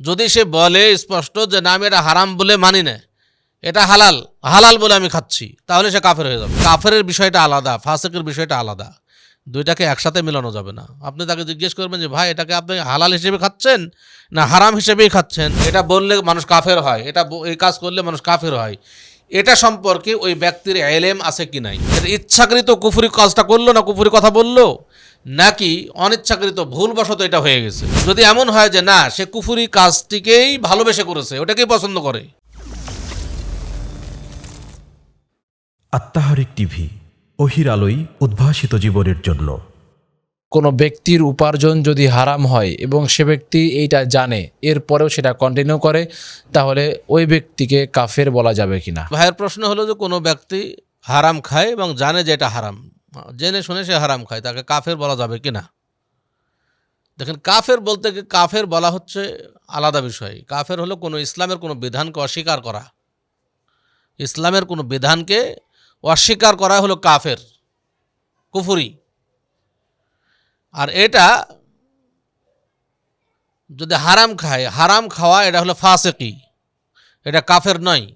যদি সে বলে স্পষ্ট যে না, আমি এটা হারাম বলে মানি না, এটা হালাল হালাল বলে আমি খাচ্ছি, তাহলে সে কাফের হয়ে যাবে। কাফের বিষয়টা আলাদা, ফাসেকের বিষয়টা আলাদা। দুইটাকে একসাথে মেলানো যাবে না। আপনি তাকে জিজ্ঞেস করবেন যে, ভাই, এটাকে আপনি হালাল হিসেবে খাচ্ছেন না হারাম হিসেবেই খাচ্ছেন? এটা বললে মানুষ কাফের হয়, এটা এই কাজ করলে মানুষ কাফের হয়। এটা সম্পর্কে ওই ব্যক্তির এলেম আছে কি নাই? ইচ্ছাকৃত কুফুরি কাজটা করল না কুফুরি কথা বলল? নাকি অনিচ্ছাকৃত ভুলবশত এটা হয়ে গেছে। যদি এমন হয় যে না সে কুফুরি কাজটিকেই ভালোবেসে করেছে ওটাকেই পছন্দ করে। আত্মাহারিক টিভি অহির আলোই উদ্ভাসিত জীবনের জন্য। কোনো ব্যক্তির উপার্জন যদি হারাম হয় এবং সে ব্যক্তি এইটা জানে এরপরেও সেটা কন্টিনিউ করে তাহলে ওই ব্যক্তিকে কাফের বলা যাবে কিনা? ভাইয়ের প্রশ্ন হলো যে কোনো ব্যক্তি হারাম খায় এবং জানে যে এটা হারাম। জেনে শুনে সে হারাম খায়, তাকে কাফের বলা যাবে কি না? দেখেন, কাফের বলতে কাফের বলা হচ্ছে আলাদা বিষয়। কাফের হলো কোনো ইসলামের কোনো বিধানকে অস্বীকার করা। ইসলামের কোনো বিধানকে অস্বীকার করা হলো কাফের, কুফুরি। আর এটা যদি হারাম খায়, হারাম খাওয়া এটা হলো ফাসেকি, এটা কাফের নয়।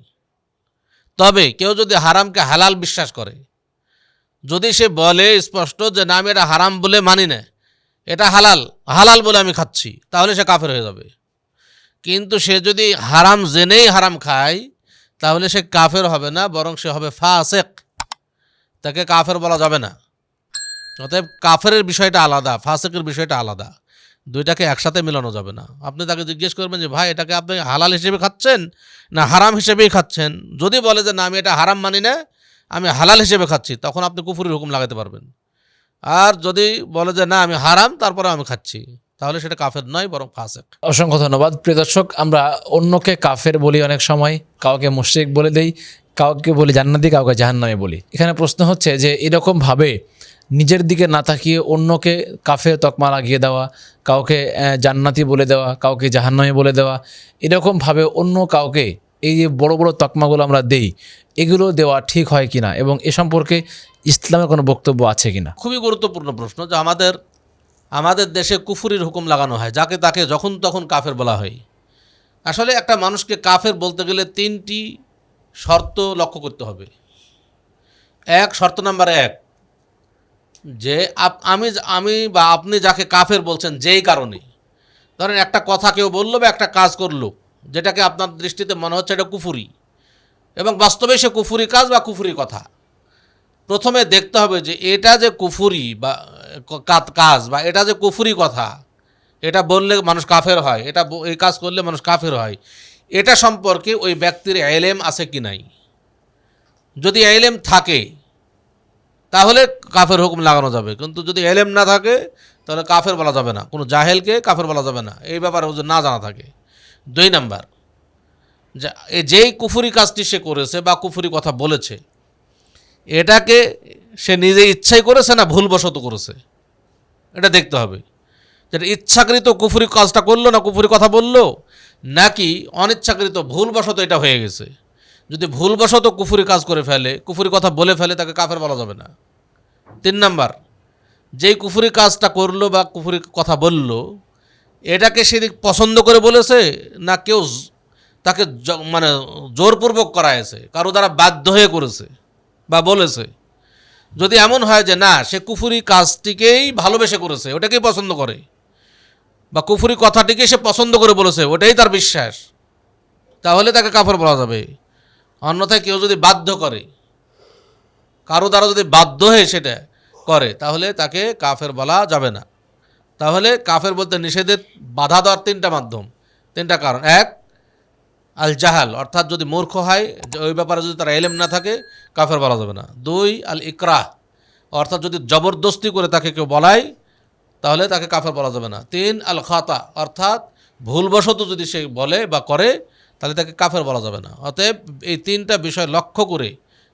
তবে কেউ যদি হারামকে হালাল বিশ্বাস করে যদি সে বলে স্পষ্ট যে না, আমি এটা হারাম বলে মানি না, এটা হালাল হালাল বলে আমি খাচ্ছি, তাহলে সে কাফের হয়ে যাবে। কিন্তু সে যদি হারাম জেনেই হারাম খায়, তাহলে সে কাফের হবে না, বরং সে হবে ফাসেক। তাকে কাফের বলা যাবে না। অতএব কাফের বিষয়টা আলাদা, ফাসেকের বিষয়টা আলাদা। দুইটাকে একসাথে মেলানো যাবে না। আপনি তাকে জিজ্ঞেস করবেন যে, ভাই, এটাকে আপনি হালাল হিসেবে খাচ্ছেন না হারাম হিসেবেই খাচ্ছেন? যদি বলে যে, না, আমি এটা হারাম মানি না আমি হালাল হিসেবে খাচ্ছি, তখন আপনি কুফুরির হুকুম লাগাতে পারবেন। আর যদি বলে যে না, আমি হারাম, তারপরে আমি খাচ্ছি। তাহলে সেটা কাফের নয়, বরং ফাসেক। অসংখ্য ধন্যবাদ। প্রিয় দর্শক, আমরা অন্যকে কাফের বলি অনেক সময়, কাউকে মুশরিক বলে দেই, কাউকে বলি জান্নাতি, কাউকে জাহান্নামে বলি। এখানে প্রশ্ন হচ্ছে যে, এরকমভাবে নিজের দিকে না তাকিয়ে অন্যকে কাফের তকমা লাগিয়ে দেওয়া, কাউকে জান্নাতি বলে দেওয়া, কাউকে জাহান্নামে বলে দেওয়া, এরকমভাবে অন্য কাউকে এই যে বড় বড় তকমাগুলো আমরা দেই, এগুলো দেওয়া ঠিক হয় কিনা এবং এ সম্পর্কে ইসলামের কোনো বক্তব্য আছে কিনা? খুবই গুরুত্বপূর্ণ প্রশ্ন যে আমাদের আমাদের দেশে কুফুরির হুকুম লাগানো হয়, যাকে তাকে যখন তখন কাফের বলা হয়। আসলে একটা মানুষকে কাফের বলতে গেলে তিনটি শর্ত লক্ষ্য করতে হবে। এক, শর্ত নাম্বার এক, যে আপ- আমি আমি বা আপনি যাকে কাফের বলছেন যেই কারণে। ধরেন একটা কথা কেউ বলল বা একটা কাজ করল যেটাকে আপনার দৃষ্টিতে মনে হচ্ছে এটা কুফুরি। এবং বাস্তবে সে কুফুরি কাজ বা কুফুরি কথা। প্রথমে দেখতে হবে যে এটা যে কুফুরি বা কাজ বা এটা যে কুফুরি কথা, এটা বললে মানুষ কাফের হয়, এটা এই কাজ করলে মানুষ কাফের হয়, এটা সম্পর্কে ওই ব্যক্তির এলেম আছে কি নাই? যদি এলেম থাকে, তাহলে কাফের হুকুম লাগানো যাবে। কিন্তু যদি এলেম না থাকে, তাহলে কাফের বলা যাবে না। কোনো জাহেলকে কাফের বলা যাবে না। এই ব্যাপারে না জানা থাকে। দুই নাম্বার যেই কুফুরি কাজটি সে করেছে বা কুফুরি কথা বলেছে, এটাকে সে নিজে ইচ্ছাই করেছে না ভুলবশত করেছে? এটা দেখতে হবে। যেটা ইচ্ছাকৃত কুফুরি কাজটা করল না কুফুরি কথা বলল, নাকি অনিচ্ছাকৃত ভুলবশত এটা হয়ে গেছে? যদি ভুলবশত কুফুরি কাজ করে ফেলে, কুফুরি কথা বলে ফেলে, তাকে কাফের বলা যাবে না। তিন নাম্বার, যেই কুফুরি কাজটা করল বা কুফুরি কথা বলল এটাকে সে পছন্দ করে বলেছে না কেউ তাকে মানে জোরপূর্বক করায়ছে কারও দ্বারা বাধ্য হয়ে করেছে বা বলেছে। যদি এমন হয় যে না, সে কুফুরি কাজটিকেই ভালোবেসে করেছে, ওটাকেই পছন্দ করে, বা কুফুরি কথাটিকে সে পছন্দ করে বলেছে, ওটাই তার বিশ্বাস, তাহলে তাকে কাফর বলা যাবে। অন্যথায় কেউ যদি বাধ্য করে, কারও দ্বারা যদি বাধ্য হয়ে সেটা করে, তাহলে তাকে কাফের বলা যাবে না। তাহলে কাফের বলতে নিষেধের বাধা দেওয়ার তিনটা মাধ্যম। তিনটা কারণ। এক আল জাহাল অর্থাৎ যদি মূর্খ হয়, ওই ব্যাপারে যদি তার এলেম না থাকে, কাফের বলা যাবে না। দুই আল ইকরাহ অর্থাৎ যদি জবরদস্তি করে তাকে কেউ বলায়, তাহলে তাকে কাফের বলা যাবে না। তিন আল খাতা অর্থাৎ ভুলবশত যদি সে বলে বা করে, তাহলে তাকে কাফের বলা যাবে না। অতএব এই তিনটা বিষয় লক্ষ্য করে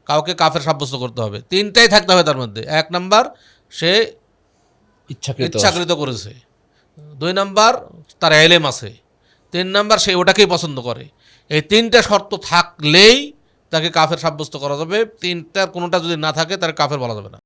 কাউকে কাফের সাব্যস্ত করতে হবে। তিনটাই থাকতে হবে তার মধ্যে। এক নাম্বার, সে ইচ্ছাকৃত করেছে। দুই নাম্বার তার এলেম আছে। তিন নাম্বার সে ওটাকেই পছন্দ করে। এই তিনটা শর্ত থাকলেই তাকে কাফের সাব্যস্ত করা যাবে। তিনটার কোনোটা যদি না থাকে, তার কাফের বলা যাবে না।